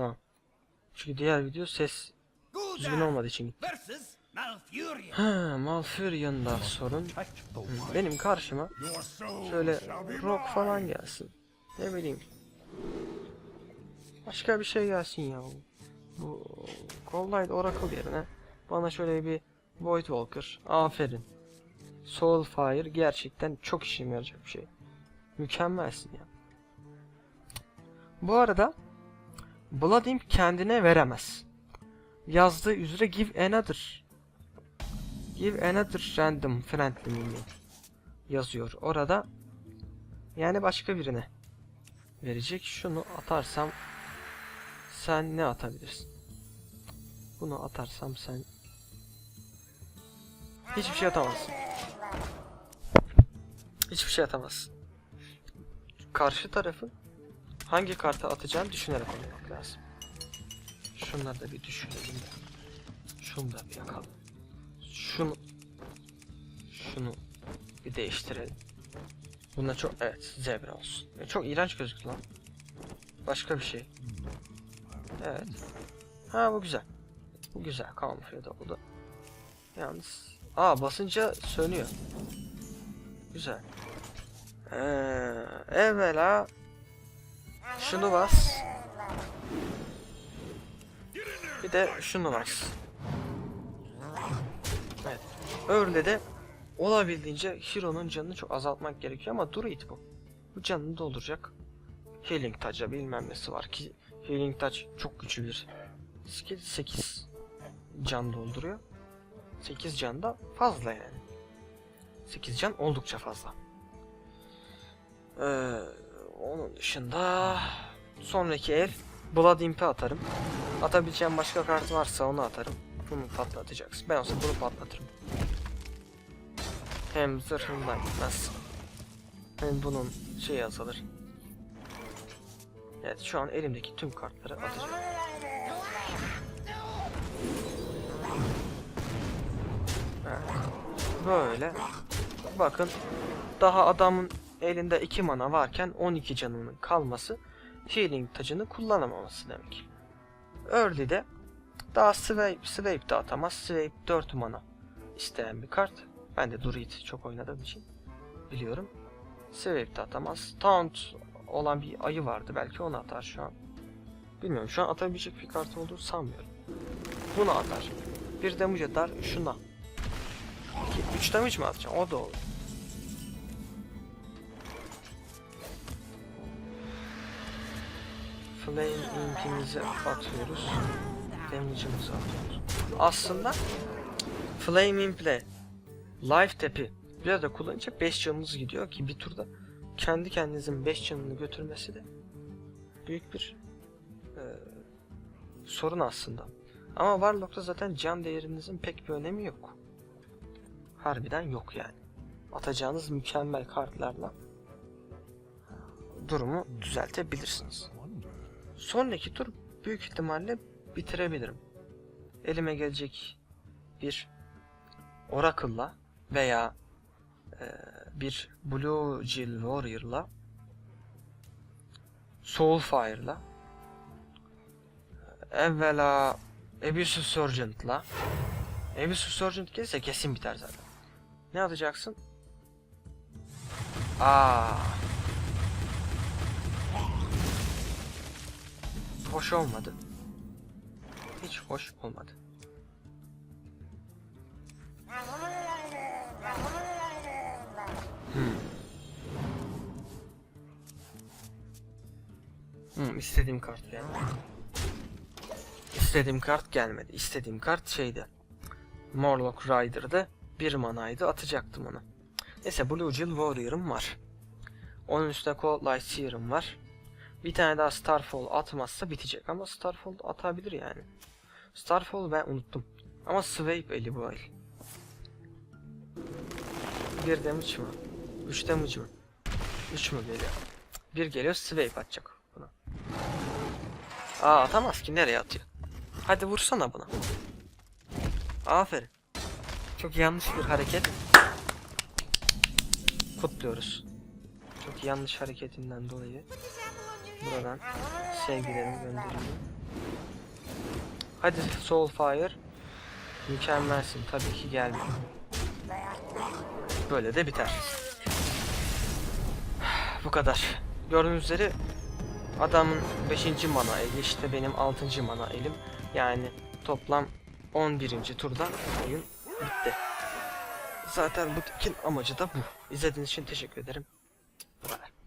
Tamam. Çünkü diğer video ses düzgün olmadığı için gitti. Ha, Malfurion'da sorun. Benim karşıma şöyle rock falan gelsin. Ne bileyim. Başka bir şey gelsin ya. Bu Cold Oracle yerine bana şöyle bir Void Walker. Aferin. Soulfire gerçekten çok işime yarayacak bir şey. Mükemmelsin ya. Bu arada Blood Imp kendine veremez. Yazdığı üzere give another Give another random friendly yazıyor orada. Yani başka birine verecek. Şunu atarsam sen ne atabilirsin? Bunu atarsam sen hiçbir şey atamazsın. Hiçbir şey atamazsın. Karşı tarafın hangi kartı atacağını düşünerek oynamak lazım. Şunları da bir düşünelim. Şunu da bir yakalım. Şunu şunu bir değiştirelim. Buna çok evet zebra olsun. Ya çok iğrenç gözüktü lan. Başka bir şey. Evet. Ha bu güzel. Bu güzel kamufle da oldu. Yalnız aa basınca sönüyor. Güzel. Ee, evvela şunu bas. Bir de şunu bas. Evet. Öyle de olabildiğince Hero'nun canını çok azaltmak gerekiyor ama Druid bu. Bu canını dolduracak. Healing Touch'a bilmem nesi var ki Healing Touch çok güçlü bir skill. 8 can dolduruyor. 8 can da fazla yani. 8 can oldukça fazla. Ee, onun dışında sonraki el Blood Imp'i atarım. Atabileceğim başka kart varsa onu atarım. Bunu patlatacaksın. Ben olsa bunu patlatırım. Hem zırhımdan gitmez. Hem bunun şeyi azalır. Evet şu an elimdeki tüm kartları atacağım. Böyle. Bakın daha adamın elinde 2 mana varken 12 canının kalması healing tacını kullanamaması demek. Early'de daha swipe, swipe de atamaz. Swipe 4 mana isteyen bir kart. Ben de Druid çok oynadığım için biliyorum. Swipe de atamaz. Taunt olan bir ayı vardı. Belki onu atar şu an. Bilmiyorum. Şu an atabilecek bir kart olduğunu sanmıyorum. Bunu atar. Bir damage atar şuna. 3 damage mi atacağım? O da olur. Flame Imp'imizi atıyoruz. Damage'ımızı atıyoruz. Aslında Flame Imp'le Life Tap'i bir arada kullanınca 5 canınız gidiyor ki bir turda kendi kendinizin 5 canını götürmesi de büyük bir e, sorun aslında. Ama Warlock'ta zaten can değerinizin pek bir önemi yok. Harbiden yok yani. Atacağınız mükemmel kartlarla durumu düzeltebilirsiniz. Sonraki tur büyük ihtimalle bitirebilirim. Elime gelecek bir Oracle'la veya e, bir Blue Jill Warrior'la Soulfire'la evvela Abusive Sergeant'la Abusive Sergeant gelirse kesin biter zaten. Ne atacaksın? Aa. Hoş olmadı. Hiç hoş olmadı. Hmm. Hmm, istediğim kart gelmedi. İstediğim kart gelmedi. İstediğim kart şeydi. Morlock Rider'dı. Bir manaydı. Atacaktım onu. Neyse Blue Jill Warrior'ım var. Onun üstüne Cold Light Seer'ım var. Bir tane daha Starfall atmazsa bitecek ama Starfall atabilir yani. Starfall ben unuttum. Ama Swape eli bu el. Bir damage mı? 3 damage mı? 3 mü geliyor? Bir geliyor Swape atacak buna. Aa atamaz ki nereye atıyor? Hadi vursana buna. Aferin. Çok yanlış bir hareket. Kutluyoruz. Çok yanlış hareketinden dolayı buradan sevgilerimi gönderiyorum. Hadi Soulfire. Mükemmelsin tabii ki gelme. Böyle de biter. Bu kadar. Gördüğünüz üzere adamın 5. mana eli işte benim 6. mana elim. Yani toplam 11. turda oyun bitti. Zaten bu tekin amacı da bu. İzlediğiniz için teşekkür ederim. Bu kadar.